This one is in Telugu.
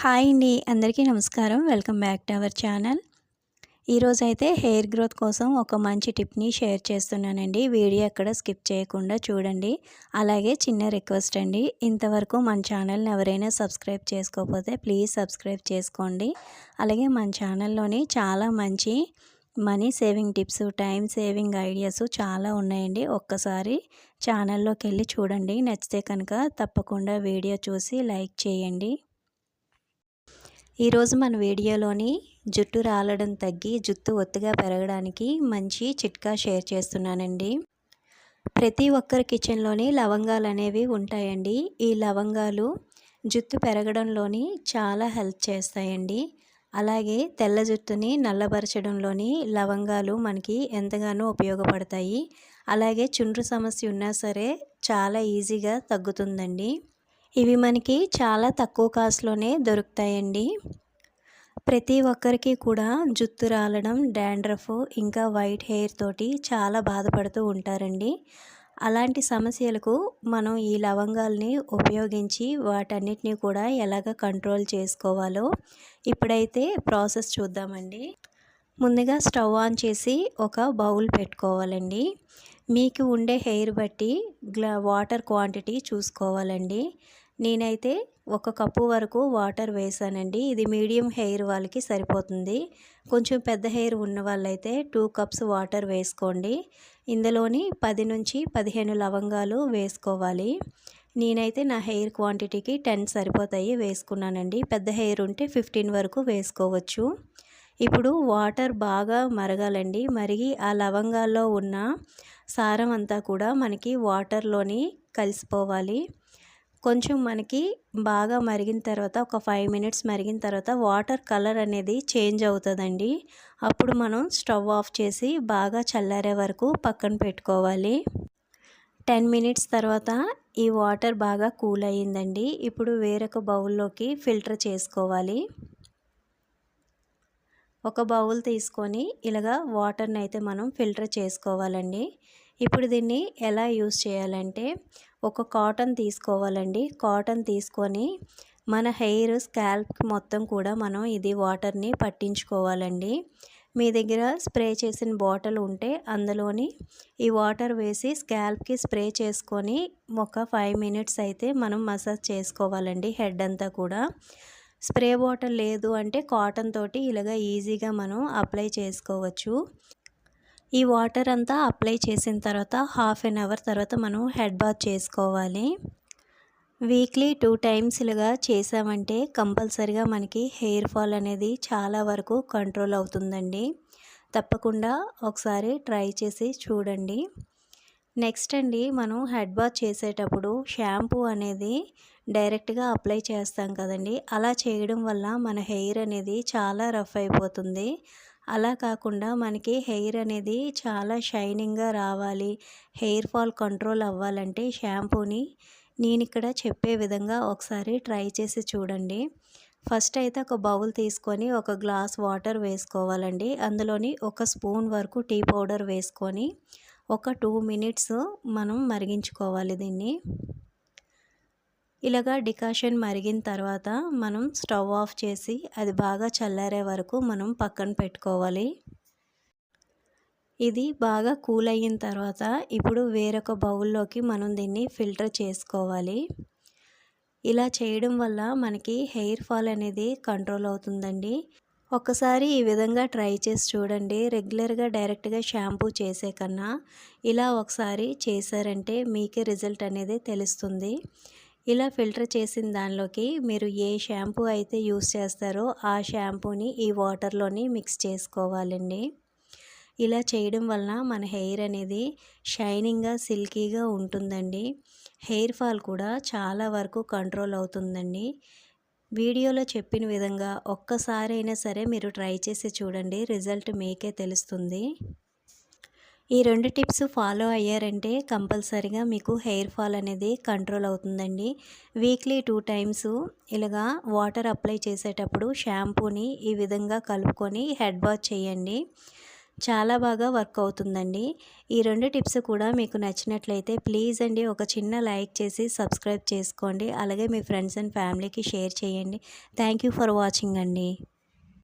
హాయ్ అండి అందరికీ నమస్కారం. Welcome back to our channel. ఈరోజైతే హెయిర్ గ్రోత్ కోసం ఒక మంచి టిప్ని షేర్ చేస్తున్నానండి. వీడియో ఎక్కడ స్కిప్ చేయకుండా చూడండి. అలాగే చిన్న రిక్వెస్ట్ అండి ఇంతవరకు మన ఛానల్ని ఎవరైనా సబ్స్క్రైబ్ చేసుకోకపోతే ప్లీజ్ సబ్స్క్రైబ్ చేసుకోండి. అలాగే మన ఛానల్లోని చాలా మంచి money saving tips time saving ideas చాలా ఉన్నాయండి. ఒక్కసారి ఛానల్లోకి వెళ్ళి చూడండి. నచ్చితే కనుక తప్పకుండా వీడియో చూసి లైక్ చేయండి. ఈరోజు మన వీడియోలోని జుట్టు రాలడం తగ్గి జుట్టు ఒత్తుగా పెరగడానికి మంచి చిట్కా షేర్ చేస్తున్నానండి. ప్రతి ఒక్కరి కిచెన్లోని లవంగాలు అనేవి ఉంటాయండి. ఈ లవంగాలు జుట్టు పెరగడంలోని చాలా హెల్ప్ చేస్తాయండి. అలాగే తెల్ల జుట్టుని నల్లబరచడంలోని లవంగాలు మనకి ఎంతగానో ఉపయోగపడతాయి. అలాగే చుండ్రు సమస్య ఉన్నా సరే చాలా ఈజీగా తగ్గుతుందండి. ఇవి మనకి చాలా తక్కువ కాస్ట్లోనే దొరుకుతాయండి. ప్రతి ఒక్కరికి కూడా జుత్తు రాలడం డాండ్రఫ్ ఇంకా వైట్ హెయిర్ తోటి చాలా బాధపడుతూ ఉంటారండి. అలాంటి సమస్యలకు మనం ఈ లవంగాల్ని ఉపయోగించి వాటన్నిటిని కూడా ఎలాగ కంట్రోల్ చేసుకోవాలో ఇప్పుడైతే ప్రాసెస్ చూద్దామండి. ముందుగా స్టవ్ ఆన్ చేసి ఒక బౌల్ పెట్టుకోవాలండి. మీకు ఉండే హెయిర్ బట్టి గ్లా వాటర్ క్వాంటిటీ చూసుకోవాలండి. నేనైతే ఒక కప్పు వరకు వాటర్ వేసానండి. ఇది మీడియం హెయిర్ వాళ్ళకి సరిపోతుంది. కొంచెం పెద్ద హెయిర్ ఉన్న వాళ్ళైతే టూ కప్స్ వాటర్ వేసుకోండి. ఇందులోని పది నుంచి పదిహేను లవంగాలు వేసుకోవాలి. నేనైతే నా హెయిర్ క్వాంటిటీకి టెన్ సరిపోతాయి వేసుకున్నానండి. పెద్ద హెయిర్ ఉంటే ఫిఫ్టీన్ వరకు వేసుకోవచ్చు. ఇప్పుడు వాటర్ బాగా మరగాలండి. మరిగి ఆ లవంగాల్లో ఉన్న సారం అంతా కూడా మనకి వాటర్లోని కలిసిపోవాలి. కొంచెం మనకి బాగా మరిగిన తర్వాత ఒక ఫైవ్ మినిట్స్ మరిగిన తర్వాత వాటర్ కలర్ అనేది చేంజ్ అవుతుందండి. అప్పుడు మనం స్టవ్ ఆఫ్ చేసి బాగా చల్లారే వరకు పక్కన పెట్టుకోవాలి. టెన్ మినిట్స్ తర్వాత ఈ వాటర్ బాగా కూల్ అయ్యిందండి. ఇప్పుడు వేరొక బౌల్లోకి ఫిల్టర్ చేసుకోవాలి. ఒక బౌల్ తీసుకొని ఇలాగా వాటర్ని అయితే మనం ఫిల్టర్ చేసుకోవాలండి. ఇప్పుడు దీన్ని ఎలా యూస్ చేయాలంటే ఒక కాటన్ తీసుకోవాలండి. కాటన్ తీసుకొని మన హెయిర్ స్కాల్ప్ మొత్తం కూడా మనం ఇది వాటర్ని పట్టించుకోవాలండి. మీ దగ్గర స్ప్రే చేసిన బాటిల్ ఉంటే అందులోని ఈ వాటర్ వేసి స్కాల్ప్కి స్ప్రే చేసుకొని ఒక ఫైవ్ మినిట్స్ అయితే మనం మసాజ్ చేసుకోవాలండి హెడ్ అంతా కూడా. స్ప్రే బాటిల్ లేదు అంటే కాటన్ తోటి ఇలాగ ఈజీగా మనం అప్లై చేసుకోవచ్చు. ఈ వాటర్ అంతా అప్లై చేసిన తర్వాత హాఫ్ అన్ అవర్ తర్వాత మనం హెడ్ బాత్ చేసుకోవాలి. వీక్లీ టూ టైమ్స్ ఇలాగా చేసామంటే కంపల్సరిగా మనకి హెయిర్ ఫాల్ అనేది చాలా వరకు కంట్రోల్ అవుతుందండి. తప్పకుండా ఒకసారి ట్రై చేసి చూడండి. నెక్స్ట్ అండి మనం హెడ్ బాత్ చేసేటప్పుడు షాంపూ అనేది డైరెక్ట్గా అప్లై చేస్తాం కదండి. అలా చేయడం వల్ల మన హెయిర్ అనేది చాలా రఫ్ అయిపోతుంది. అలా కాకుండా మనకి హెయిర్ అనేది చాలా షైనింగ్గా రావాలి. హెయిర్ ఫాల్ కంట్రోల్ అవ్వాలంటే షాంపూని నేను ఇక్కడ చెప్పే విధంగా ఒకసారి ట్రై చేసి చూడండి. ఫస్ట్ అయితే ఒక బౌల్ తీసుకొని ఒక గ్లాస్ వాటర్ వేసుకోవాలండి. అందులోని ఒక స్పూన్ వరకు టీ పౌడర్ వేసుకొని ఒక టూ మినిట్స్ మనం మరిగించుకోవాలి దీన్ని. ఇలాగా డికాషన్ మరిగిన తర్వాత మనం స్టవ్ ఆఫ్ చేసి అది బాగా చల్లారే వరకు మనం పక్కన పెట్టుకోవాలి. ఇది బాగా కూల్ అయిన తర్వాత ఇప్పుడు వేరొక బౌల్లోకి మనం దీన్ని ఫిల్టర్ చేసుకోవాలి. ఇలా చేయడం వల్ల మనకి హెయిర్ ఫాల్ అనేది కంట్రోల్ అవుతుందండి. ఒకసారి ఈ విధంగా ట్రై చేసి చూడండి. రెగ్యులర్గా డైరెక్ట్గా షాంపూ చేసే కన్నా ఇలా ఒకసారి చేశారంటే మీకే రిజల్ట్ అనేది తెలుస్తుంది. ఇలా ఫిల్టర్ చేసిన దానిలోకి మీరు ఏ షాంపూ అయితే యూస్ చేస్తారో ఆ షాంపూని ఈ వాటర్లోని మిక్స్ చేసుకోవాలండి. ఇలా చేయడం వలన మన హెయిర్ అనేది షైనింగ్గా సిల్కీగా ఉంటుందండి. హెయిర్ ఫాల్ కూడా చాలా వరకు కంట్రోల్ అవుతుందండి. వీడియోలో చెప్పిన విధంగా ఒక్కసారైనా సరే మీరు ట్రై చేసి చూడండి. రిజల్ట్ మీకే తెలుస్తుంది. ఈ రెండు టిప్స్ ఫాలో అయ్యారంటే కంపల్సరిగా మీకు హెయిర్ ఫాల్ అనేది కంట్రోల్ అవుతుందండి. వీక్లీ టూ టైమ్స్ ఇలాగా వాటర్ అప్లై చేసేటప్పుడు షాంపూని ఈ విధంగా కలుపుకొని హెడ్ వాష్ చేయండి. చాలా బాగా వర్క్ అవుతుందండి. ఈ రెండు టిప్స్ కూడా మీకు నచ్చినట్లయితే ప్లీజ్ అండి ఒక చిన్న లైక్ చేసి సబ్స్క్రైబ్ చేసుకోండి. అలాగే మీ ఫ్రెండ్స్ అండ్ ఫ్యామిలీకి షేర్ చేయండి. థ్యాంక్ యూ ఫర్ వాచింగ్ అండి.